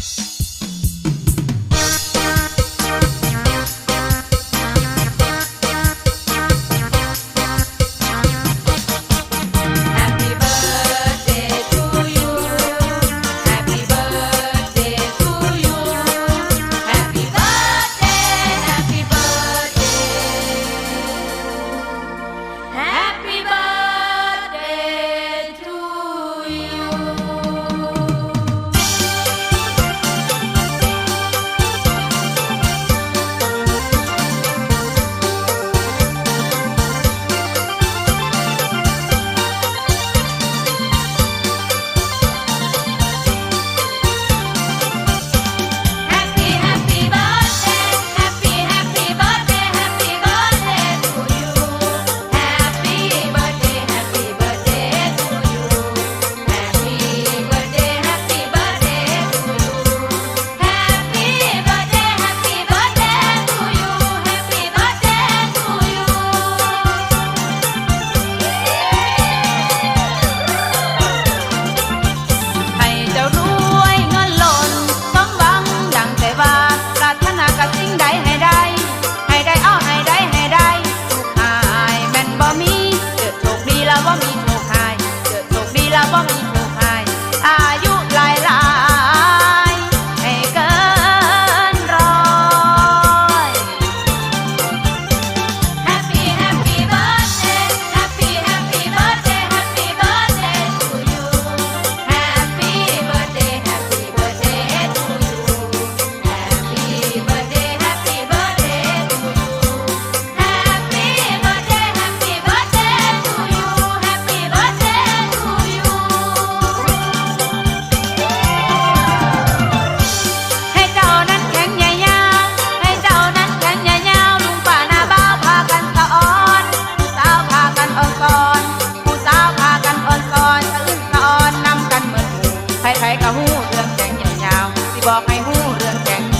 Bye. แล้วว่ามีโคกหายเกิดโชคดีแล้วว่ามีโคกหายอายุ หูเรื่องแกงยาวๆสิบอกให้หู้เรื่องแกง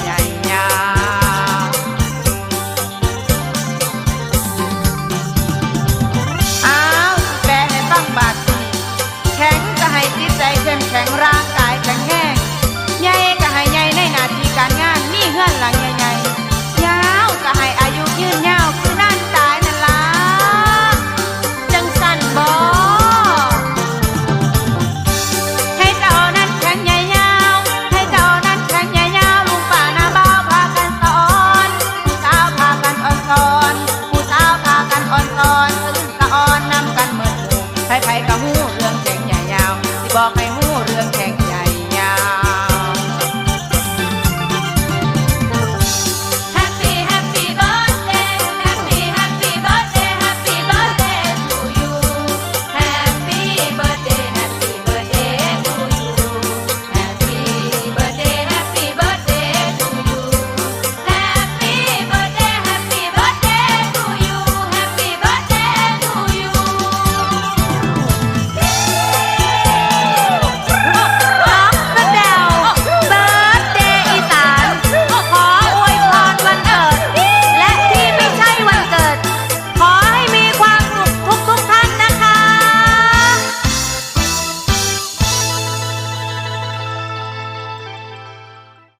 walking